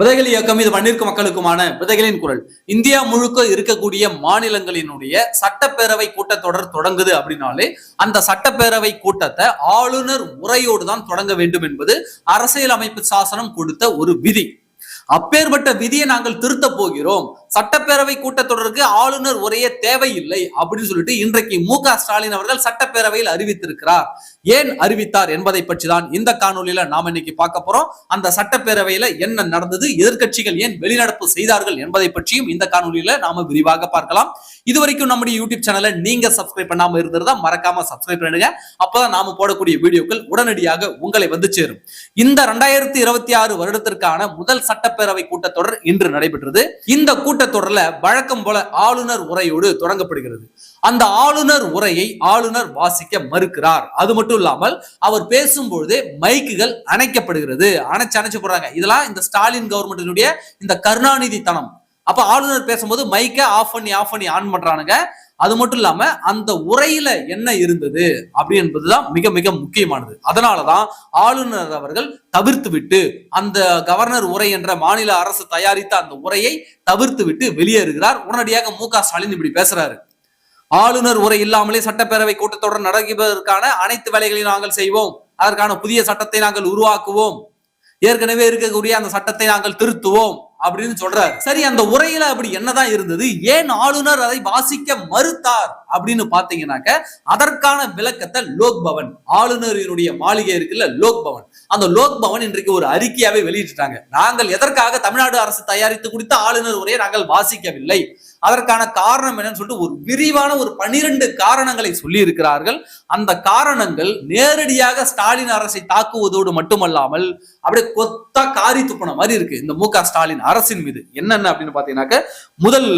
விதைகள் இயக்கம் இது பன்னிருக்கு மக்களுக்குமான விதைகளின் குரல். இந்தியா முழுக்க இருக்கக்கூடிய மாநிலங்களினுடைய சட்டப்பேரவை கூட்டத்தொடர் தொடங்குது அப்படின்னாலே அந்த சட்டப்பேரவை கூட்டத்தை ஆளுநர் உரையோடு தான் தொடங்க வேண்டும் என்பது அரசியல் அமைப்பு சாசனம் கொடுத்த ஒரு விதி. அப்பேற்பட்ட விதியை நாங்கள் திருத்த போகிறோம். சட்டப்பேரவை கூட்டத்தொடருக்கு ஆளுநர் உரைய தேவையில்லை அப்படின்னு சொல்லிட்டு இன்றைக்கு மு க ஸ்டாலின் அவர்கள் சட்டப்பேரவையில் அறிவித்திருக்கிறார். ஏன் அறிவித்தார் என்பதை பற்றி தான் இந்த காணொலியில நாம் இன்னைக்கு பார்க்க போறோம். அந்த சட்டப்பேரவையில என்ன நடந்தது எதிர்கட்சிகள் ஏன் வெளிநடப்பு செய்தார்கள் என்பதை பற்றியும் இந்த காணொலியில நாம விரிவாக பார்க்கலாம். இது வரைக்கும் நம்முடைய யூடியூப் சேனலை நீங்க சப்ஸ்கிரைப் பண்ணாம இருந்திருந்தா மறக்காம சப்ஸ்கிரைப் பண்ணுங்க அப்பதான் நாம போடக்கூடிய வீடியோக்கள் உடனடியாக உங்களை வந்து சேரும். இந்த ரெண்டாயிரத்தி இருபத்தி ஆறு வருடத்திற்கான முதல் சட்டப்பேரவை கூட்டத்தொடர் இன்று நடைபெற்றது. இந்த கூட்ட கூட்டத்தொடர்ல வழக்கம் போல ஆளுநர் உரையோடு தொடங்கப்படுகிறது. அந்த ஆளுநர் உரையை ஆளுநர் வாசிக்க மறுக்கிறார். அது மட்டும் இல்லாமல் அவர் பேசும்போது மைக்குகள் அணைக்கப்படுகிறது. அணைச்சு அணைச்சு போடுறாங்க. இதெல்லாம் இந்த ஸ்டாலின் கவர்மெண்டினுடைய இந்த கருணாநிதி தனம் அப்ப ஆளுநர் பேசும்போது மைக்கை ஆஃப் பண்ணி ஆஃப் பண்ணி ஆன் பண்றானுங்க. அது மட்டும் இல்லாம அந்த உரையில என்ன இருந்தது அப்படி என்பதுதான் மிக மிக முக்கியமானது. அதனாலதான் ஆளுநர் அவர்கள் தவிர்த்து விட்டு அந்த கவர்னர் உரை என்ற மாநில அரசு தயாரித்த அந்த உரையை தவிர்த்து விட்டு வெளியேறுகிறார். உடனடியாக மு க ஸ்டாலின் இப்படி பேசுறாரு. ஆளுநர் உரை இல்லாமலே சட்டப்பேரவை கூட்டத்தொடர் நடப்பதற்கான அனைத்து வேலைகளையும் நாங்கள் செய்வோம். அதற்கான புதிய சட்டத்தை நாங்கள் உருவாக்குவோம். ஏற்கனவே இருக்கக்கூடிய அந்த சட்டத்தை நாங்கள் திருத்துவோம். அப்படின்னு சொல்றாரு. சரி அந்த உரையில அப்படி என்னதான் இருந்தது? ஏன் ஆளுநர் அதை வாசிக்க மறுத்தார்? அப்படின்னு பாத்தீங்கன்னாக்க அதற்கான விளக்கத்தை லோக் பவன் ஆளுநரினுடைய மாளிகை இருக்குல்ல லோக் பவன் அந்த லோக் பவன் இன்றைக்கு ஒரு அறிக்கையாவே வெளியிட்டுட்டாங்க. நாங்கள் எதற்காக தமிழ்நாடு அரசு தயாரித்து கொடுத்த ஆளுநர் உரையை நாங்கள் வாசிக்கவில்லை? அதற்கான காரணம் என்னன்னு சொல்லிட்டு ஒரு விரிவான ஒரு பனிரெண்டு காரணங்களை சொல்லி இருக்கிறார்கள் அந்த காரணங்கள் நேரடியாக ஸ்டாலின் அரசை தாக்குவதோடு மட்டுமல்லாமல் அப்படியே கொத்தா காரி துப்பின மாதிரி இருக்கு. இந்த மு ஸ்டாலின் அரசின் மீது என்னென்ன அப்படின்னு பாத்தீங்கன்னாக்க முதல்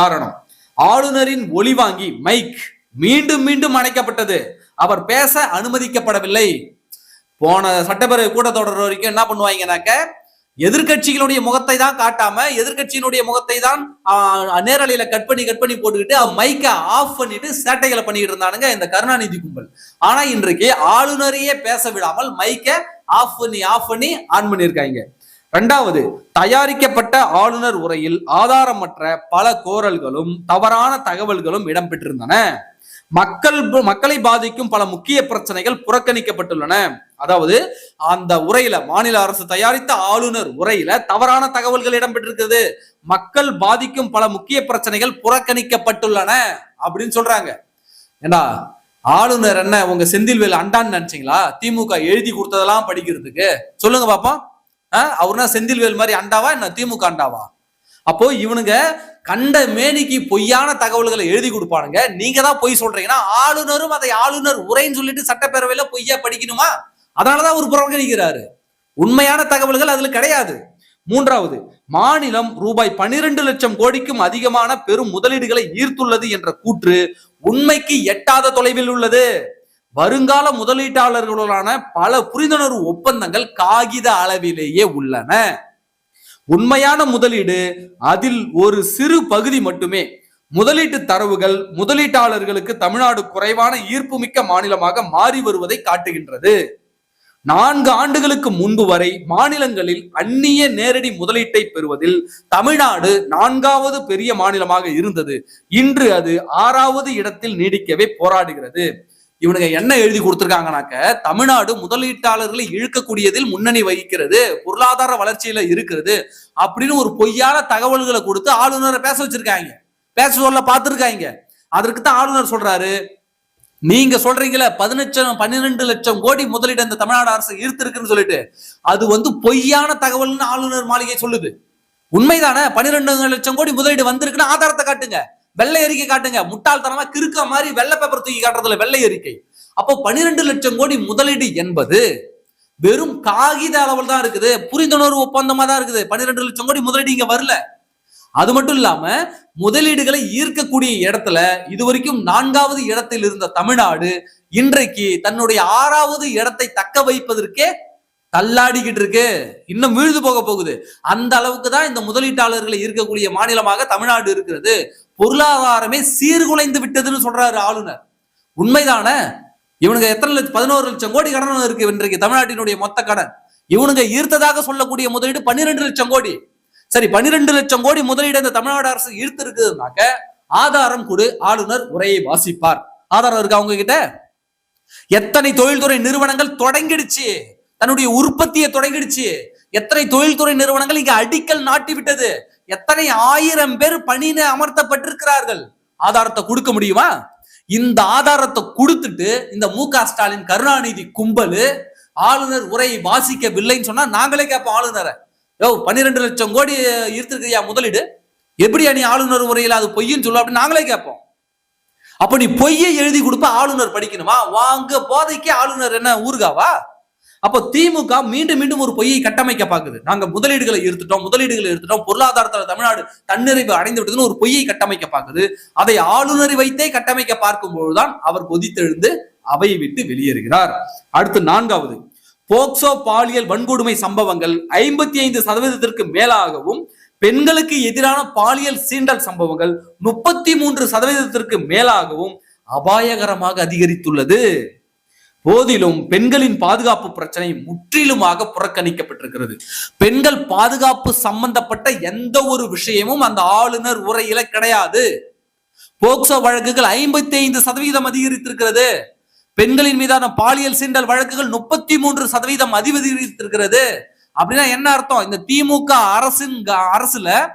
காரணம் ஆளுநரின் ஒளிவாங்கி மைக் மீண்டும் மீண்டும் அணைக்கப்பட்டது. அவர் பேச அனுமதிக்கப்படவில்லை. போன சட்டப்பேரவை கூட்டத்தொடர் வரைக்கும் என்ன பண்ணுவாங்கன்னாக்க எதிர்க்கட்சிகளுடைய முகத்தை தான் காட்டாம எதிர்கட்சியினுடைய முகத்தை தான் ஆஹ், நேரலையில கட் பண்ணி கட் பண்ணி போட்டுக்கிட்டு மைக்க மைக்கை ஆஃப் பண்ணிட்டு சேட்டைகளை பண்ணிட்டு இருந்தானுங்க இந்த கருணாநிதி கும்பல். ஆனா இன்றைக்கு ஆளுநரையே பேச விடாமல் மைக்கை ஆஃப் பண்ணி ஆஃப் பண்ணி ஆன் பண்ணியிருக்காங்க. ரெண்டாவது தயாரிக்கப்பட்ட ஆளுநர் உரையில் ஆதாரமற்ற பல கோரல்களும் தவறான தகவல்களும் இடம்பெற்றிருந்தன. மக்கள் மக்களை பாதிக்கும் பல முக்கிய பிரச்சனைகள் புறக்கணிக்கப்பட்டுள்ளன. அதாவது அந்த உரையில மாநில அரசு தயாரித்த ஆளுநர் உரையில தவறான தகவல்கள் இடம்பெற்றிருக்கிறது. மக்கள் பாதிக்கும் பல முக்கிய பிரச்சனைகள் புறக்கணிக்கப்பட்டுள்ளன அப்படின்னு சொல்றாங்க. ஏண்டா ஆளுநர் என்ன உங்க செந்தில்வேல் அண்டான்னு நினைச்சீங்களா? திமுக எழுதி கொடுத்ததெல்லாம் படிக்கிறதுக்கு. சொல்லுங்க பாப்போம். ஆஹ் அவர்னா செந்தில்வேல் மாதிரி அண்டாவா என்ன திமுக அண்டாவா? அப்போ இவனுங்க கண்ட மேனிக்கு பொய்யான தகவல்களை எழுதி கொடுப்பானுங்க. நீங்க தான் பொய் சொல்றீங்கன்னா ஆளுநரும் அதை ஆளுநர் உரைன்னு சொல்லிட்டு சட்டப்பேரவையில பொய்யா படிக்கணுமா? அதனாலதான் அவர் புறக்கணிக்கிறாரு. உண்மையான தகவல்கள் அதுல கிடையாது. மூன்றாவது மாநிலம் ரூபாய் பனிரெண்டு லட்சம் கோடிக்கும் அதிகமான பெரும் முதலீடுகளை ஈர்த்துள்ளது என்ற கூற்று உண்மைக்கு எட்டாத தொலைவில் உள்ளது. வருங்கால முதலீட்டாளர்களுடனான பல புரிந்துணர்வு ஒப்பந்தங்கள் காகித அளவிலேயே உள்ளன. உண்மையான முதலீடு அதில் ஒரு சிறு பகுதி மட்டுமே. முதலீட்டு தரவுகள் முதலீட்டாளர்களுக்கு தமிழ்நாடு குறைவான ஈர்ப்புமிக்க மாநிலமாக மாறி வருவதை காட்டுகின்றது. நான்கு ஆண்டுகளுக்கு முன்பு வரை மாநிலங்களில் அந்நிய நேரடி முதலீட்டை பெறுவதில் தமிழ்நாடு நான்காவது பெரிய மாநிலமாக இருந்தது. இன்று அது ஆறாவது இடத்தில் நீடிக்கவே போராடுகிறது. இவனுங்க என்ன எழுதி கொடுத்துருக்காங்கனாக்க தமிழ்நாடு முதலீட்டாளர்களை இழுக்கக்கூடியதில் முன்னணி வகிக்கிறது பொருளாதார வளர்ச்சியில இருக்கிறது அப்படின்னு ஒரு பொய்யான தகவல்களை கொடுத்து ஆளுநரை பேச வச்சிருக்காங்க. பேச சொல்ல பார்த்துருக்காங்க. அதற்கு தான் ஆளுநர் சொல்றாரு நீங்க சொல்றீங்களே பதினச்சம் பன்னிரெண்டு லட்சம் கோடி முதலீடு இந்த தமிழ்நாடு அரசு ஈர்த்திருக்குன்னு சொல்லிட்டு அது வந்து பொய்யான தகவல்னு ஆளுநர் மாளிகை சொல்லுது. உண்மைதானே? பன்னிரெண்டு லட்சம் கோடி முதலீடு வந்திருக்குன்னு ஆதாரத்தை காட்டுங்க. வெள்ளை அறிக்கை காட்டுங்க. முட்டாள்தனமா கிறுக்க மாதிரி வெள்ளை பேப்பர் தூக்கி காட்டுறதுல வெள்ளை அறிக்கை. அப்போ பன்னிரெண்டு லட்சம் கோடி முதலீடு என்பது வெறும் காகித அளவில் தான் இருக்குது. புரிந்துணர்வு ஒப்பந்தமா தான் இருக்குது. பன்னிரெண்டு லட்சம் கோடி முதலீடு இங்க வரல. அது மட்டும் இல்லாம முதலீடுகளை ஈர்க்கக்கூடிய இடத்துல இதுவரைக்கும் நான்காவது இடத்தில் இருந்த தமிழ்நாடு இன்றைக்கு தன்னுடைய ஆறாவது இடத்தை தக்க வைப்பதற்கே தள்ளாடிக்கிட்டு இருக்கு. இன்னும் வீழ்ந்து போக போகுது. அந்த அளவுக்கு தான் இந்த முதலீட்டாளர்களை ஈர்க்கக்கூடிய மாநிலமாக தமிழ்நாடு இருக்கிறது. பொருளாதாரமே சீர்குலைந்து விட்டதுன்னு சொல்றாரு ஆளுநர். உண்மைதானே? இவனுங்க எத்தனை லட்சம் பதினோரு லட்சம் கோடி கடன் இருக்கு இன்றைக்கு தமிழ்நாட்டினுடைய மொத்த கடன். இவனுங்க ஈர்த்ததாக சொல்லக்கூடிய முதலீடு பன்னிரெண்டு லட்சம் கோடி. சரி பன்னிரெண்டு லட்சம் கோடி முதலீடு இந்த தமிழ்நாடு அரசு ஈர்த்து இருக்குதுனாக்க ஆதாரம் கொடு ஆளுநர் உரையை வாசிப்பார். ஆதாரம் இருக்கா அவங்க கிட்ட எத்தனை தொழில்துறை நிறுவனங்கள் தொடங்கிடுச்சு? தன்னுடைய உற்பத்தியை தொடங்கிடுச்சு. எத்தனை தொழில்துறை நிறுவனங்கள் இங்க அடிக்கல் நாட்டி விட்டது எத்தனை ஆயிரம் பேர் பணியில அமர்த்தப்பட்டிருக்கிறார்கள்? ஆதாரத்தை கொடுக்க முடியுமா? இந்த ஆதாரத்தை கொடுத்துட்டு இந்த மு க ஸ்டாலின் கருணாநிதி கும்பல் ஆளுநர் உரையை வாசிக்கவில்லைன்னு சொன்னா நாங்களே கேட்போம் ஆளுநரை. யோ பன்னிரெண்டு லட்சம் கோடி ஈர்த்திருக்கியா முதலீடு? எப்படி நீ ஆளுநர் உரையில் அது பொய்ன்னு சொல்ல அப்படின்னு நாங்களே கேட்போம். அப்ப நீ பொய்யை எழுதி கொடுப்ப ஆளுநர் படிக்கணுமா? வாங்க போதைக்கு ஆளுநர் என்ன ஊர்காவா? அப்போ திமுக மீண்டும் மீண்டும் ஒரு பொய்யை கட்டமைக்க பார்க்குது. நாங்க முதலீடுகளை எடுத்துட்டோம் முதலீடுகளை எடுத்துட்டோம் பொருளாதாரத்தில் தமிழ்நாடு தன்னிறைவு அடைந்து விட்டதுன்னு ஒரு பொய்யை கட்டமைக்க பார்க்குது. அதை ஆளுநரை வைத்தே கட்டமைக்க பார்க்கும்போதுதான் அவர் கொதித்தெழுந்து அவையை விட்டு வெளியேறுகிறார். அடுத்து நான்காவது போக்சோ பாலியல் வன்கொடுமை சம்பவங்கள் ஐம்பத்தி ஐந்து சதவீதத்திற்கு மேலாகவும் பெண்களுக்கு எதிரான பாலியல் சீண்டல் சம்பவங்கள் முப்பத்தி மூன்று சதவீதத்திற்கு மேலாகவும் அபாயகரமாக அதிகரித்துள்ளது. போதிலும் பெண்களின் பாதுகாப்பு பிரச்சனை முற்றிலுமாக புறக்கணிக்கப்பட்டிருக்கிறது. பெண்கள் பாதுகாப்பு சம்பந்தப்பட்ட எந்த ஒரு விஷயமும் அந்த ஆளுநர் உரையில கிடையாது. போக்சோ வழக்குகள் ஐம்பத்தி ஐந்து சதவீதம் அதிகரித்திருக்கிறது. பெண்களின் மீதான பாலியல் சீண்டல் வழக்குகள் முப்பத்தி மூன்று சதவீதம் அதிகரித்திருக்கிறது. அப்படின்னா என்ன அர்த்தம்? இந்த திமுக அரசின் அரசுல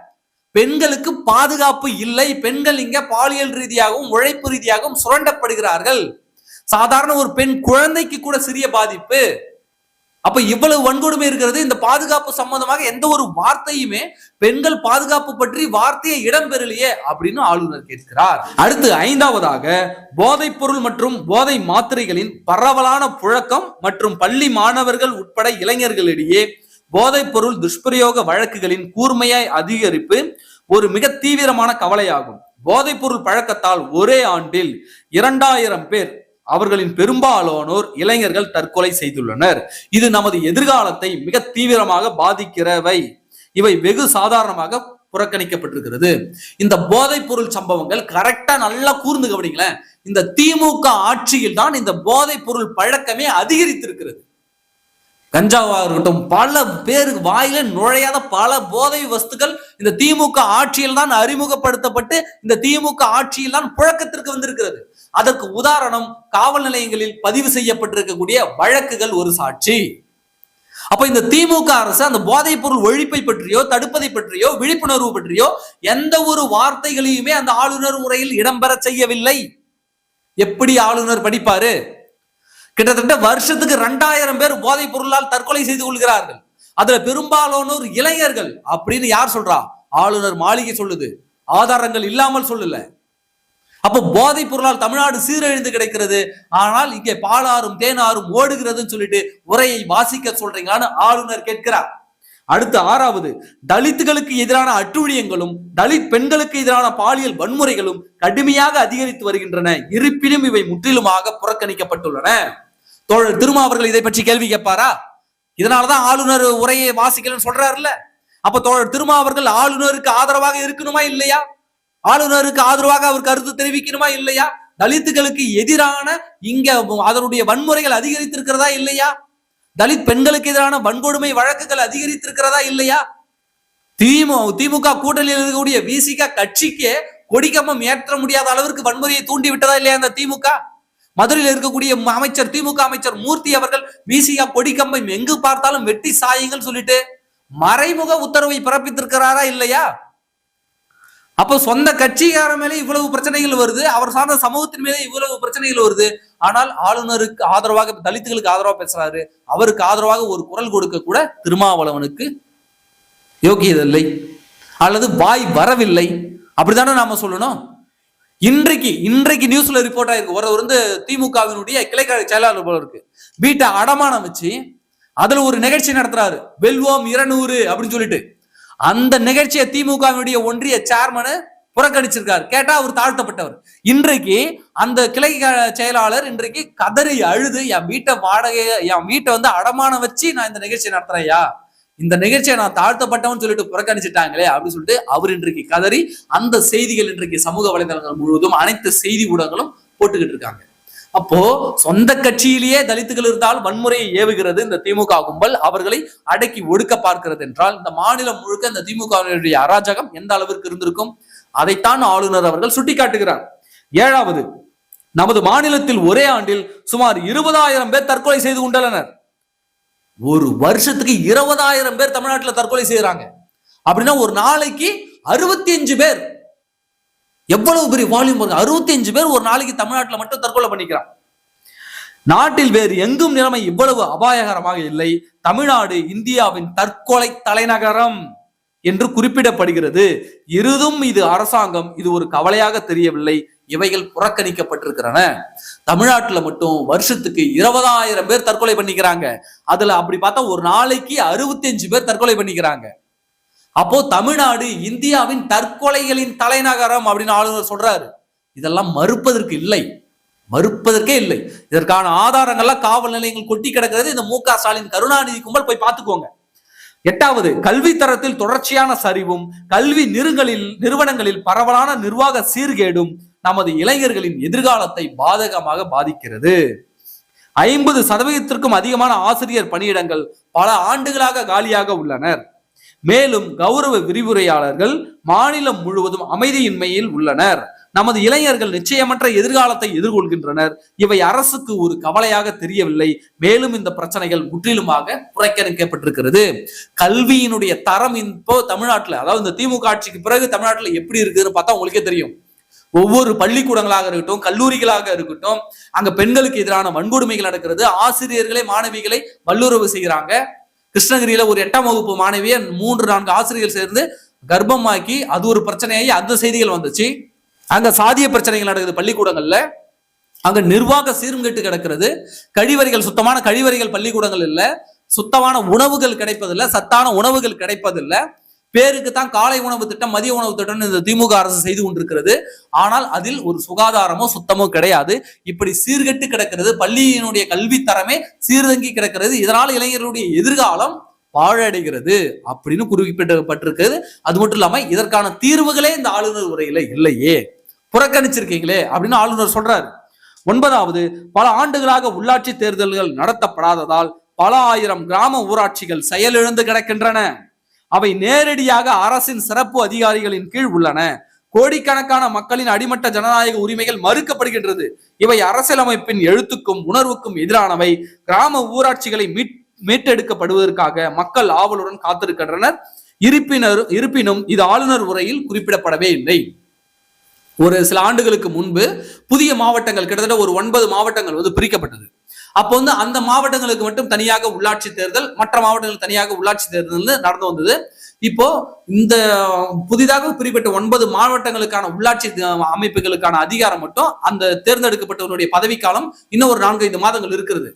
பெண்களுக்கு பாதுகாப்பு இல்லை. பெண்கள் இங்க பாலியல் ரீதியாகவும் உழைப்பு ரீதியாகவும் சுரண்டப்படுகிறார்கள். சாதாரண ஒரு பெண் குழந்தைக்கு கூட சிறிய பாதிப்பு. அப்ப இவ்வளவு வன்கொடுமை இருக்கிறது இந்த பாதுகாப்பு சம்பந்தமாக எந்த ஒரு வார்த்தையுமே பெண்கள் பாதுகாப்பு பற்றி வார்த்தையை இடம்பெறலையே அப்படின்னு ஆளுநர் கேட்கிறார். அடுத்து ஐந்தாவதாக போதைப் பொருள் மற்றும் போதை மாத்திரைகளின் பரவலான புழக்கம் மற்றும் பள்ளி மாணவர்கள் உட்பட இளைஞர்களிடையே போதைப் பொருள் துஷ்பிரயோக வழக்குகளின் கூர்மையாய் அதிகரிப்பு ஒரு மிக தீவிரமான கவலையாகும். போதைப் பொருள் பழக்கத்தால் ஒரே ஆண்டில் இரண்டாயிரம் பேர் அவர்களின் பெரும்பாலானோர் இளைஞர்கள் தற்கொலை செய்துள்ளனர். இது நமது எதிர்காலத்தை மிக தீவிரமாக பாதிக்கிறவை. இவை வெகு சாதாரணமாக புறக்கணிக்கப்பட்டிருக்கிறது. இந்த போதைப் பொருள் சம்பவங்கள் கரெக்டா நல்லா கூர்ந்து கவனிங்களேன். இந்த திமுக ஆட்சியில் தான் இந்த போதைப் பொருள் பழக்கமே அதிகரித்திருக்கிறது. கஞ்சாவா இருக்கட்டும் பல பேருக்கு வாயில நுழையாத பல போதை வஸ்துக்கள் இந்த திமுக ஆட்சியில் தான் அறிமுகப்படுத்தப்பட்டு இந்த திமுக ஆட்சியில் தான் புழக்கத்திற்கு வந்திருக்கிறது. அதற்கு உதாரணம் காவல் நிலையங்களில் பதிவு செய்யப்பட்டிருக்கக்கூடிய வழக்குகள் ஒரு சாட்சி. அப்ப இந்த திமுக அரசு அந்த போதைப் பொருள் ஒழிப்பை பற்றியோ தடுப்பதை பற்றியோ விழிப்புணர்வு பற்றியோ எந்த ஒரு வார்த்தைகளையுமே அந்த ஆளுநர் உரையில் இடம்பெற செய்யவில்லை. எப்படி ஆளுநர் படிப்பாரு? கிட்டத்தட்ட வருஷத்துக்கு ரெண்டாயிரம் பேர் போதைப் பொருளால் தற்கொலை செய்து கொள்கிறார்கள். அதுல பெரும்பாலானோர் இளைஞர்கள் அப்படின்னு யார் சொல்றா? ஆளுநர் மாளிகை சொல்லுது. ஆதாரங்கள் இல்லாமல் சொல்லல. அப்போ போதைப் பொருளால் தமிழ்நாடு சீரழிந்து கிடைக்கிறது. ஆனால் இங்கே பாலாறும் தேனாறும் ஓடுகிறதுன்னு சொல்லிட்டு உரையை வாசிக்க சொல்றீங்களான்னு ஆளுநர் கேட்கிறார். அடுத்து ஆறாவது தலித்துகளுக்கு எதிரான அட்டுழியங்களும் தலித் பெண்களுக்கு எதிரான பாலியல் வன்முறைகளும் கடுமையாக அதிகரித்து வருகின்றன. இருப்பினும் இவை முற்றிலுமாக புறக்கணிக்கப்பட்டுள்ளன. தோழர் திருமா அவர்கள் இதை பற்றி கேள்வி கேட்பாரா? இதனாலதான் ஆளுநர் உரையை வாசிக்கலன்னு சொல்றாருல்ல. அப்ப தோழர் திருமா அவர்கள் ஆளுநருக்கு ஆதரவாக இருக்கணுமா இல்லையா? ஆளுநருக்கு ஆதரவாக அவர் கருத்து தெரிவிக்கணுமா இல்லையா? தலித்துகளுக்கு எதிரான இங்க அதனுடைய வன்முறைகள் அதிகரித்திருக்கிறதா இல்லையா? தலித் பெண்களுக்கு எதிரான வன்கொடுமை வழக்குகள் அதிகரித்திருக்கிறதா இல்லையா? திமு திமுக கூட்டணியில் இருக்கக்கூடிய விசிக கட்சிக்கு கொடிக்கம்பம் ஏற்ற முடியாத அளவிற்கு வன்முறையை தூண்டி விட்டதா இல்லையா அந்த திமுக? மதுரையில் இருக்கக்கூடிய அமைச்சர் திமுக அமைச்சர் மூர்த்தி அவர்கள் விசிக கொடிக்கம்பை எங்கு பார்த்தாலும் வெட்டி சாயுங்கள் சொல்லிட்டு மறைமுக உத்தரவை பிறப்பித்திருக்கிறாரா இல்லையா? அப்போ சொந்த கட்சிக்கார மேலே இவ்வளவு பிரச்சனைகள் வருது அவர் சார்ந்த சமூகத்தின் மேலே இவ்வளவு பிரச்சனைகள் வருது. ஆனால் ஆளுநருக்கு ஆதரவாக தலித்துகளுக்கு ஆதரவாக பேசுறாரு. அவருக்கு ஆதரவாக ஒரு குரல் கொடுக்க கூட திருமாவளவனுக்கு யோகியதில்லை அல்லது வாய் வரவில்லை. அப்படித்தானே நாம சொல்லணும்? இன்றைக்கு இன்றைக்கு நியூஸ்ல ரிப்போர்ட் ஆயிருக்கு. ஒருவர் வந்து திமுகவினுடைய கிளைக்கழக செயலாளர் போல இருக்கு. வீட்டை அடமானம் வச்சு அதுல ஒரு நிகழ்ச்சி நடத்துறாரு. வெல்வோம் இருநூறு அப்படின்னு சொல்லிட்டு. அந்த நிகழ்ச்சியை திமுகவினுடைய ஒன்றிய சேர்மனு புறக்கணிச்சிருக்காரு. கேட்டா அவர் தாழ்த்தப்பட்டவர். இன்றைக்கு அந்த கிளை செயலாளர் இன்றைக்கு கதறி அழுது என் வீட்டை வாடகை என் வீட்டை வந்து அடமானம் வச்சு நான் இந்த நிகழ்ச்சி நடத்துறேன்யா? இந்த நிகழ்ச்சியை நான் தாழ்த்தப்பட்டவன் சொல்லிட்டு புறக்கணிச்சிட்டாங்களே அப்படின்னு சொல்லிட்டு அவர் இன்றைக்கு கதறி அந்த செய்திகள் இன்றைக்கு சமூக வலைதளங்கள் முழுவதும் அனைத்து செய்தி ஊடகங்களும் போட்டுக்கிட்டு இருக்காங்க. அப்போ சொந்த கட்சியிலேயே தலித்துகள் இருந்தால் வன்முறையை ஏவுகிறது இந்த திமுக கும்பல். அவர்களை அடக்கி ஒடுக்க பார்க்கிறது என்றால் இந்த மாநிலம் முழுக்க இந்த திமுகவினுடைய அராஜகம் எந்த அளவிற்கு இருந்திருக்கும்? அதைத்தான் ஆளுநர் அவர்கள் சுட்டிக்காட்டுகிறார். ஏழாவது நமது மாநிலத்தில் ஒரே ஆண்டில் சுமார் இருபதாயிரம் பேர் தற்கொலை செய்து கொண்டுள்ளனர். ஒரு வருஷத்துக்கு இருபதாயிரம் பேர் தமிழ்நாட்டுல தற்கொலை செய்யறாங்க. அப்படின்னா ஒரு நாளைக்கு அறுபத்தி அஞ்சு பேர். எவ்வளவு பெரிய வால்யூம் பாருங்க அறுபத்தி அஞ்சு பேர் ஒரு நாளைக்கு தமிழ்நாட்டில் மட்டும் தற்கொலை பண்ணிக்கிறான். நாட்டில் வேறு எங்கும் நிலைமை இவ்வளவு அபாயகரமாக இல்லை. தமிழ்நாடு இந்தியாவின் தற்கொலை தலைநகரம் என்று குறிப்பிடப்படுகிறது. இருதும் இது அரசாங்கம் இது ஒரு கவலையாக தெரியவில்லை. இவைகள் புறக்கணிக்கப்பட்டிருக்கிறன. தமிழ்நாட்டுல மட்டும் வருஷத்துக்கு இருபதாயிரம் பேர் தற்கொலை பண்ணிக்கிறாங்க. அதுல அப்படி பார்த்தா ஒரு நாளைக்கு அறுபத்தி அஞ்சு பேர் தற்கொலை பண்ணிக்கிறாங்க. அப்போ தமிழ்நாடு இந்தியாவின் தற்கொலைகளின் தலைநகரம் அப்படின்னு ஆளுநர் சொல்றாரு. இதெல்லாம் மறுப்பதற்கு இல்லை. மறுப்பதற்கே இல்லை. இதற்கான ஆதாரங்கள்லாம் காவல் நிலையங்கள் கொட்டி கிடக்கிறது. இந்த மு க ஸ்டாலின் கருணாநிதி கும்பல் போய் பார்த்துக்கோங்க. எட்டாவது கல்வி தரத்தில் தொடர்ச்சியான சரிவும் கல்வி நிறுங்களில் நிறுவனங்களில் பரவலான நிர்வாக சீர்கேடும் நமது இளைஞர்களின் எதிர்காலத்தை பாதகமாக பாதிக்கிறது. ஐம்பது சதவீதத்திற்கும் அதிகமான ஆசிரியர் பணியிடங்கள் பல ஆண்டுகளாக காலியாக உள்ளனர். மேலும் கௌரவ விரிவுரையாளர்கள் மாநிலம் முழுவதும் அமைதியின்மையில் உள்ளனர். நமது இளைஞர்கள் நிச்சயமற்ற எதிர்காலத்தை எதிர்கொள்கின்றனர். இவை அரசுக்கு ஒரு கவலையாக தெரியவில்லை. மேலும் இந்த பிரச்சனைகள் முற்றிலுமாக புறக்கணிக்கப்பட்டிருக்கிறது. கல்வியினுடைய தரம் இப்போ தமிழ்நாட்டுல அதாவது இந்த திமுக ஆட்சிக்கு பிறகு தமிழ்நாட்டில் எப்படி இருக்குன்னு பார்த்தா உங்களுக்கே தெரியும். ஒவ்வொரு பள்ளிக்கூடங்களாக இருக்கட்டும் கல்லூரிகளாக இருக்கட்டும் அங்க பெண்களுக்கு எதிரான வன்கொடுமைகள் நடக்கிறது. ஆசிரியர்களே மாணவிகளை வல்லுறவு செய்கிறாங்க. கிருஷ்ணகிரியில ஒரு எட்டாம் வகுப்பு மாணவியை மூன்று நான்கு ஆசிரியர்கள் சேர்ந்து கர்ப்பமாக்கி அது ஒரு பிரச்சனையாகி அந்த செய்திகள் வந்துச்சு. அங்க சாதிய பிரச்சனைகள் நடக்குது பள்ளிக்கூடங்கள்ல. அங்க நிர்வாக சீர்கெட்டு கிடக்கிறது. கழிவறைகள் சுத்தமான கழிவறைகள் பள்ளிக்கூடங்கள் இல்ல. சுத்தமான உணவுகள் கிடைப்பதில்லை. சத்தான உணவுகள் கிடைப்பதில்லை. பேருக்கு தான் காலை உணவு திட்டம் மதிய உணவு திட்டம் இந்த திமுக அரசு செய்து கொண்டிருக்கிறது. ஆனால் அதில் ஒரு சுகாதாரமோ சுத்தமோ கிடையாது. இப்படி சீர்கெட்டு கிடக்கிறது பள்ளியினுடைய கல்வி தரமே சீர்தங்கி கிடக்கிறது. இதனால் இளைஞர்களுடைய எதிர்காலம் பாழடைகிறது அப்படின்னு குறிப்பிடப்பட்டிருக்கிறது. அது மட்டும் இல்லாம இதற்கான தீர்வுகளே இந்த ஆளுநர் உரையில இல்லையே. புறக்கணிச்சிருக்கீங்களே அப்படின்னு ஆளுநர் சொல்றாரு. ஒன்பதாவது பல ஆண்டுகளாக உள்ளாட்சி தேர்தல்கள் நடத்தப்படாததால் பல ஆயிரம் கிராம ஊராட்சிகள் செயலிழந்து கிடக்கின்றன. அவை நேரடியாக அரசின் சிறப்பு அதிகாரிகளின் கீழ் உள்ளன. கோடிக்கணக்கான மக்களின் அடிமட்ட ஜனநாயக உரிமைகள் மறுக்கப்படுகின்றது. இவை அரசியலமைப்பின் எழுத்துக்கும் உணர்வுக்கும் எதிரானவை. கிராம ஊராட்சிகளை மீட் மீட்டெடுக்கப்படுவதற்காக மக்கள் ஆவலுடன் காத்திருக்கின்றனர். இருப்பினர் இருப்பினும் இது ஆளுநர் உரையில் குறிப்பிடப்படவே இல்லை. ஒரு சில ஆண்டுகளுக்கு முன்பு புதிய மாவட்டங்கள் கிட்டத்தட்ட ஒரு ஒன்பது மாவட்டங்கள் வந்து பிரிக்கப்பட்டது. அப்போ வந்து அந்த மாவட்டங்களுக்கு மட்டும் தனியாக உள்ளாட்சி தேர்தல் மற்ற மாவட்டங்களுக்கு தனியாக உள்ளாட்சி தேர்தல் நடந்து வந்தது. இப்போ இந்த புதிதாக குறிப்பிட்ட ஒன்பது மாவட்டங்களுக்கான உள்ளாட்சி அமைப்புகளுக்கான அதிகாரம் மட்டும் அந்த தேர்ந்தெடுக்கப்பட்டவருடைய பதவிக்காலம் இன்னும் ஒரு நான்கு ஐந்து மாதங்கள் இருக்கிறது.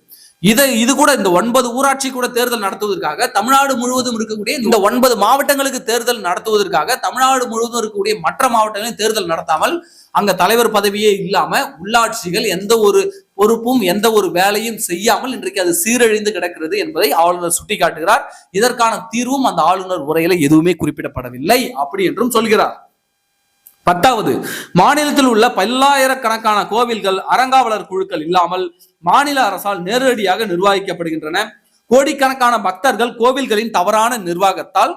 இதை இது கூட இந்த ஒன்பது ஊராட்சி கூட தேர்தல் நடத்துவதற்காக தமிழ்நாடு முழுவதும் இருக்கக்கூடிய இந்த ஒன்பது மாவட்டங்களுக்கு தேர்தல் நடத்துவதற்காக தமிழ்நாடு முழுவதும் இருக்கக்கூடிய மற்ற மாவட்டங்களில் தேர்தல் நடத்தாமல் அங்க தலைவர் பதவியே இல்லாம உள்ளாட்சிகள் எந்த ஒரு பொறுப்பும் எந்த ஒரு வேலையும் செய்யாமல் இன்றைக்கு அது சீரழிந்து கிடக்கிறது என்பதை ஆளுநர் சுட்டிக்காட்டுகிறார். இதற்கான தீர்வும் அந்த ஆளுநர் உரையில எதுவுமே குறிப்பிடப்படவில்லை அப்படி என்றும் சொல்கிறார். பத்தாவது மாநிலத்தில் உள்ள பல்லாயிரக்கணக்கான கோவில்கள் அறங்காவலர் குழுக்கள் இல்லாமல் மாநில அரசால் நேரடியாக நிர்வகிக்கப்படுகின்றன. கோடிக்கணக்கான பக்தர்கள் கோவில்களின் தவறான நிர்வாகத்தால்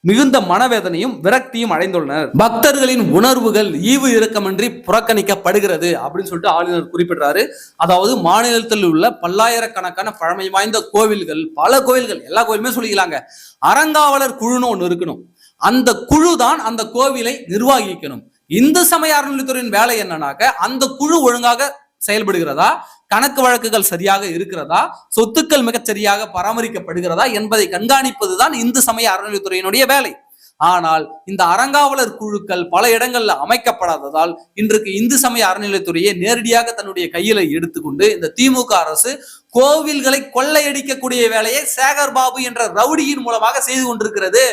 மிகுந்த மனவேதனையும் விரக்தியும் அடைந்துள்ளனர். பக்தர்களின் உணர்வுகள் ஈவு இறக்கமின்றி புறக்கணிக்கப்படுகிறது அப்படின்னு சொல்லிட்டு ஆளுநர் குறிப்பிடுறாரு. அதாவது மாநிலத்தில் உள்ள பல்லாயிரக்கணக்கான பழமை வாய்ந்த கோவில்கள் பல கோவில்கள் எல்லா கோயிலுமே சொல்லிக்கலாங்க. அறங்காவலர் குழுன்னு ஒன்று இருக்கணும். அந்த குழு தான் அந்த கோவிலை நிர்வகிக்கணும். இந்து சமய அறநிலைத்துறையின் வேலை என்னன்னாக்க அந்த குழு ஒழுங்காக செயல்படுகிறதா? கணக்கு வழக்குகள் சரியாக இருக்கிறதா? சொத்துக்கள் மிகச் சரியாக பராமரிக்கப்படுகிறதா? என்பதை கண்காணிப்பதுதான் இந்து சமய அறநிலைத்துறையினுடைய வேலை. ஆனால் இந்த அறங்காவலர் குழுக்கள் பல இடங்கள்ல அமைக்கப்படாததால் இன்றைக்கு இந்து சமய அறநிலைத்துறையை நேரடியாக தன்னுடைய கையில எடுத்துக்கொண்டு இந்த திமுக அரசு கோவில்களை கொள்ளையடிக்கக்கூடிய வேலையை சேகர் பாபு என்ற ரவுடியின் மூலமாக செய்து கொண்டிருக்கிறது.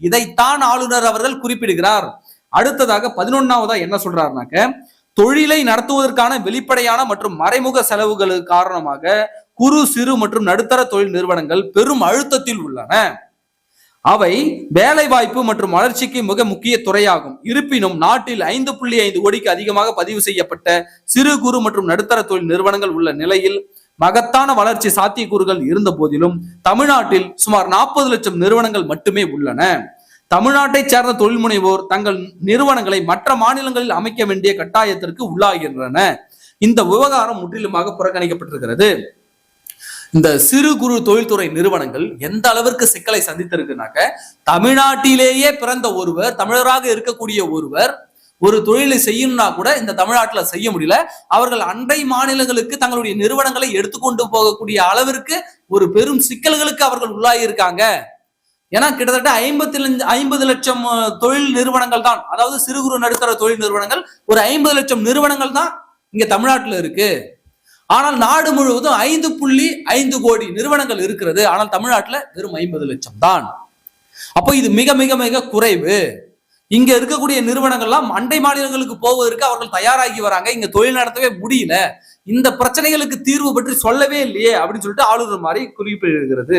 இதைத்தான் ஆளுநர் அவர்கள் குறிப்பிடுகிறார். அடுத்ததாக பதினொன்னாவதா என்ன சொல்றாருனாக்க தொழிலை நடத்துவதற்கான வெளிப்படையான மற்றும் மறைமுக செலவுகளுக்கு காரணமாக குறு சிறு மற்றும் நடுத்தர தொழில் நிறுவனங்கள் பெரும் அழுத்தத்தில் உள்ளன. அவை வேலைவாய்ப்பு மற்றும் வளர்ச்சிக்கு மிக முக்கிய துறையாகும். இருப்பினும் நாட்டில் ஐந்து புள்ளி ஐந்து கோடிக்கு அதிகமாக பதிவு செய்யப்பட்ட சிறு குறு மற்றும் நடுத்தர தொழில் நிறுவனங்கள் உள்ள நிலையில் மகத்தான வளர்ச்சி சாத்தியக்கூறுகள் இருந்த போதிலும் தமிழ்நாட்டில் சுமார் நாற்பது லட்சம் நிறுவனங்கள் மட்டுமே உள்ளன. தமிழ்நாட்டைச் சேர்ந்த தொழில் முனைவோர் தங்கள் நிறுவனங்களை மற்ற மாநிலங்களில் அமைக்க வேண்டிய கட்டாயத்திற்கு உள்ளாகின்றன. இந்த விவகாரம் முற்றிலுமாக புறக்கணிக்கப்பட்டிருக்கிறது. இந்த சிறு குறு தொழில்துறை நிறுவனங்கள் எந்த அளவிற்கு சிக்கலை சந்தித்திருக்குனாக்க தமிழ்நாட்டிலேயே பிறந்த ஒருவர் தமிழராக இருக்கக்கூடிய ஒருவர் ஒரு தொழிலை செய்யணும்னா கூட இந்த தமிழ்நாட்டில் செய்ய முடியல. அவர்கள் அண்டை மாநிலங்களுக்கு தங்களுடைய நிறுவனங்களை எடுத்துக்கொண்டு போகக்கூடிய அளவிற்கு ஒரு பெரும் சிக்கல்களுக்கு அவர்கள் உள்ளாகியிருக்காங்க ஏன்னா கிட்டத்தட்ட ஐம்பத்தி ஐம்பது லட்சம் தொழில் நிறுவனங்கள் தான். அதாவது சிறு குறு நடுத்தர தொழில் நிறுவனங்கள். ஒரு ஐம்பது லட்சம் நிறுவனங்கள் தான் இங்க தமிழ்நாட்டில் இருக்கு. ஆனால் நாடு முழுவதும் ஐந்து புள்ளி ஐந்து கோடி நிறுவனங்கள் இருக்கிறது. ஆனால் தமிழ்நாட்டில் வெறும் ஐம்பது லட்சம் தான். அப்போ இது மிக மிக மிக குறைவு. இங்க இருக்கக்கூடிய நிறுவனங்கள்லாம் அண்டை மாநிலங்களுக்கு போவதற்கு அவர்கள் தயாராகி வராங்க. இங்க தொழில் நடத்தவே முடியல. இந்த பிரச்சனைகளுக்கு தீர்வு பற்றி சொல்லவே இல்லையே அப்படின்னு சொல்லிட்டு ஆளுநர் மாதிரி குறிப்பிடுகிறது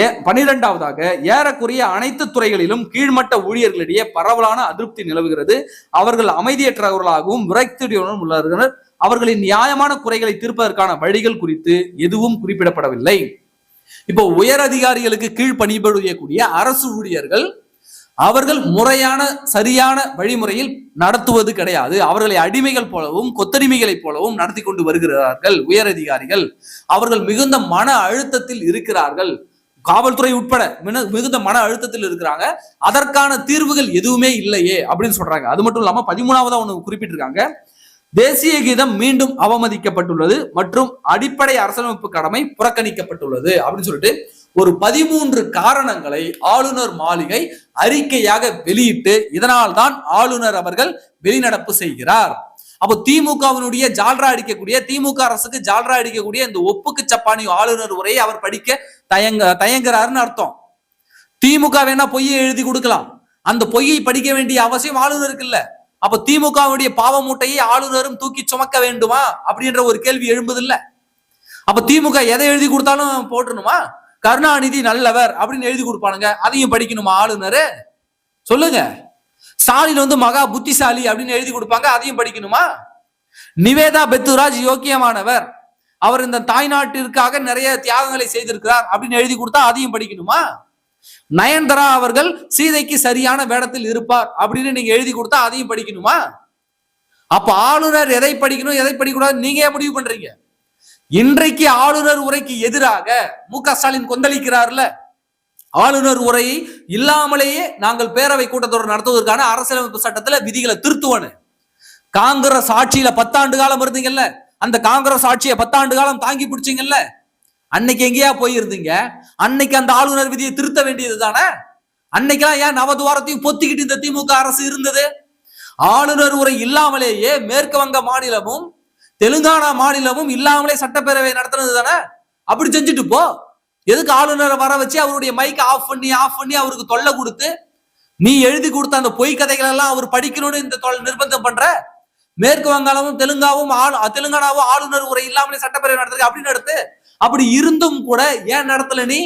ஏ பனிரெண்டாவதாக ஏறக்குறைய அனைத்து துறைகளிலும் கீழ்மட்ட ஊழியர்களிடையே பரவலான அதிருப்தி நிலவுகிறது. அவர்கள் அமைதியற்றவர்களாகவும் விரக்தியுடனும் உள்ளார்கள். அவர்களின் நியாயமான குறைகளை தீர்ப்பதற்கான வழிகள் குறித்து எதுவும் குறிப்பிடப்படவில்லை. இப்போ உயர் அதிகாரிகளுக்கு கீழ் பணிபுரியக்கூடிய அரசு ஊழியர்கள் அவர்கள் முறையான சரியான வழிமுறையில் நடத்துவது கிடையாது. அவர்களை அடிமைகள் போலவும் கொத்தடிமைகளைப் போலவும் நடத்தி கொண்டு வருகிறார்கள் உயர் அதிகாரிகள் அவர்கள் மிகுந்த மன அழுத்தத்தில் இருக்கிறார்கள். காவல்துறை உட்பட மிகுந்த மன அழுத்தத்தில் இருக்கிறாங்க. அதற்கான தீர்வுகள் எதுவுமே இல்லையே அப்படின்னு சொல்றாங்க. அது மட்டும் இல்லாம பதிமூணாவதா ஒண்ணு குறிப்பிட்டிருக்காங்க. தேசிய கீதம் மீண்டும் அவமதிக்கப்பட்டுள்ளது மற்றும் அடிப்படை அரசமைப்பு கடமை புறக்கணிக்கப்பட்டுள்ளது அப்படின்னு சொல்லிட்டு ஒரு பதிமூன்று காரணங்களை ஆளுநர் மாளிகை அறிக்கையாக வெளியிட்டு இதனால் தான் ஆளுநர் அவர்கள் வெளிநடப்பு செய்கிறார். அப்போ திமுகவினுடைய ஜால்ரா அடிக்கக்கூடிய திமுக அரசுக்கு ஜால்ரா அடிக்கக்கூடிய இந்த ஒப்புக்கு சப்பானி ஆளுநர் உரையை அவர் படிக்க தயங்க தயங்குறாருன்னு அர்த்தம். திமுக வேணா பொய்யை எழுதி கொடுக்கலாம். அந்த பொய்யை படிக்க வேண்டிய அவசியம் ஆளுநருக்கு இல்ல. அப்ப திமுகவுடைய பாவ மூட்டையை ஆளுநரும் தூக்கி சுமக்க வேண்டுமா? அப்படின்ற ஒரு கேள்வி எழும்புது இல்ல அப்ப திமுக எதை எழுதி கொடுத்தாலும் போட்டுருணுமா? கருணாநிதி நல்லவர் அப்படின்னு எழுதி கொடுப்பானுங்க. அதையும் படிக்கணுமா ஆளுநர்? சொல்லுங்க. ஸ்டாலின் வந்து மகா புத்திசாலி அப்படின்னு எழுதி கொடுப்பாங்க. அதையும் படிக்கணுமா? நிவேதா பெத்துராஜ் யோக்கியமானவர். அவர் இந்த தாய்நாட்டிற்காக நிறைய தியாகங்களை செய்திருக்கிறார் அப்படின்னு எழுதி கொடுத்தா அதையும் படிக்கணுமா? நயன்தரா அவர்கள் சீதைக்கு சரியான வேடத்தில் இருப்பார் அப்படின்னு நீங்க எழுதி கொடுத்தா அதையும் படிக்கணுமா? அப்ப ஆளுநர் எதை படிக்கணும் எதை படிக்கக்கூடாது நீங்க ஏன் முடிவு பண்றீங்க? இன்றைக்கு ஆளுநர் உரைக்கு எதிராக மு க ஸ்டாலின் கொந்தளிக்கிறார்ல? ஆளுநர் உரையை இல்லாமலேயே நாங்கள் பேரவை கூட்டத்தொடர் நடத்துவதற்கான அரசியலமைப்பு சட்டத்துல விதிகளை திருத்துவனு காங்கிரஸ் ஆட்சியில பத்தாண்டு காலம் இருந்தீங்கல்ல? அந்த காங்கிரஸ் ஆட்சியை பத்தாண்டு காலம் தாங்கி பிடிச்சிங்கல்ல? அன்னைக்கு எங்கேயா போயிருந்தீங்க? அன்னைக்கு அந்த ஆளுநர் விதியை திருத்த வேண்டியது தானே அன்னைக்கெல்லாம் ஏன் நவதுவாரத்தையும் பொத்திக்கிட்டு இந்த திமுக அரசு இருந்தது? ஆளுநர் உரை இல்லாமலேயே மேற்கு வங்க மாநிலமும் தெலுங்கானா மாநிலமும் இல்லாமலே சட்டப்பேரவை நடத்துனது தானே அப்படி செஞ்சுட்டு போ. எதுக்கு ஆளுநரை வர வச்சு அவருடைய மைக்கை ஆஃப் பண்ணி ஆஃப் பண்ணி அவருக்கு தொல்லை கொடுத்து நீ எழுதி கொடுத்த அந்த பொய் கதைகள் எல்லாம் அவர் படிக்கணும்னு இந்த தொல் நிர்பந்தம் பண்ற? மேற்கு வங்காளமும் தெலுங்காவும் ஆளு தெலுங்கானாவும் ஆளுநர் உரை இல்லாமலே சட்டப்பேரவை நடத்துறது அப்படின்னு நடத்து. அப்படி இருந்தும் கூட ஏன் நடத்தல நீ?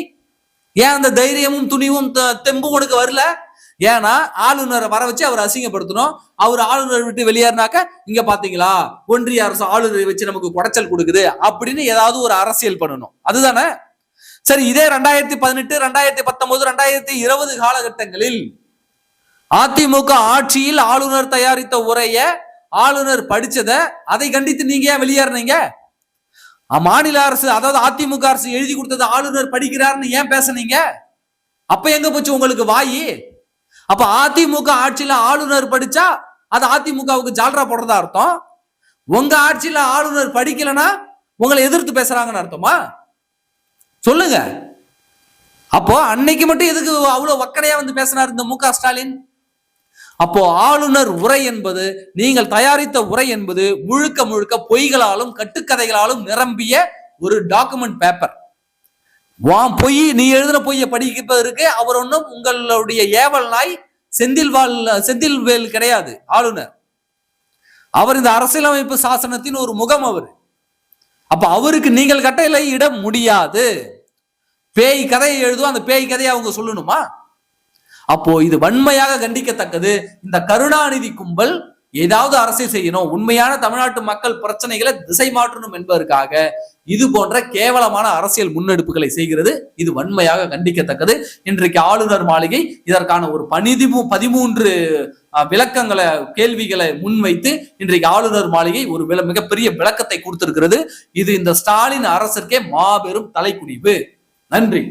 ஏன் அந்த தைரியமும் துணிவும் தெம்பும் உனக்கு வரல? ஏன்னா ஆளுநரை வர வச்சு அவர் அசிங்கப்படுத்தணும். அவர் ஆளுநர் விட்டு வெளியேறினாக்க இங்க பாத்தீங்களா? ஒன்றிய அரசு ஆளுநரை வச்சு நமக்கு குடைச்சல் கொடுக்குது அப்படின்னு ஏதாவது ஒரு அரசியல் பண்ணணும். அதுதானே? சரி இதே ரெண்டாயிரத்தி பதினெட்டு ரெண்டாயிரத்தி பத்தொன்பது ரெண்டாயிரத்தி இருபது காலகட்டங்களில் அதிமுக ஆட்சியில் ஆளுநர் தயாரித்த உரைய ஆளுநர் படிச்சத அதை கண்டித்து நீங்க ஏன் வெளியேறினீங்க? மாநில அரசு அதாவது அதிமுக அரசு எழுதி கொடுத்தது ஆளுநர் படிக்கிறாருன்னு ஏன் பேசுனீங்க? அப்ப எங்க போச்சு உங்களுக்கு வாயி? அப்ப அதிமுக ஆட்சியில ஆளுநர் படிச்சா அது அதிமுகவுக்கு ஜால்ரா போடுறதா அர்த்தம்? உங்க ஆட்சியில ஆளுநர் படிக்கலன்னா உங்களை எதிர்த்து பேசுறாங்கன்னு அர்த்தமா? சொல்லுங்க. அப்போ அன்னைக்கு மட்டும் எதுக்கு அவ்வளவு வக்கடையா வந்து பேசினார் இந்த மு ஸ்டாலின்? அப்போ ஆளுநர் உரை என்பது நீங்கள் தயாரித்த உரை என்பது முழுக்க முழுக்க பொய்களாலும் கட்டுக்கதைகளாலும் நிரம்பிய ஒரு டாக்குமெண்ட் பேப்பர் வா பொய் நீ எழுதின பொய்யை படிப்பதற்கு அவர் ஒன்றும் உங்களுடைய ஏவல் நாய் செந்தில்வால் செந்தில்வேல் கிடையாது ஆளுநர். அவர் இந்த அரசியலமைப்பு சாசனத்தின் ஒரு முகம் அவர். அப்ப அவருக்கு நீங்கள் கட்டையில இட முடியாது. பேய் கதையை எழுதும் அந்த பேய் கதையை அவங்க சொல்லணுமா? அப்போ இது வன்மையாக கண்டிக்கத்தக்கது. இந்த கருணாநிதி கும்பல் ஏதாவது அரசியல் செய்யணும் உண்மையான தமிழ்நாட்டு மக்கள் பிரச்சனைகளை திசை மாற்றணும் என்பதற்காக இது போன்ற கேவலமான அரசியல் முன்னெடுப்புகளை செய்கிறது. இது வன்மையாக கண்டிக்கத்தக்கது. இன்றைக்கு ஆளுநர் மாளிகை இதற்கான ஒரு பனிதிமு பதிமூன்று அஹ், விளக்கங்களை கேள்விகளை முன்வைத்து இன்றைக்கு ஆளுநர் மாளிகை ஒரு வில மிகப்பெரிய விளக்கத்தை கொடுத்திருக்கிறது. இது இந்த ஸ்டாலின் அரசிற்கே மாபெரும் தலைக்குனிவு நன்றி.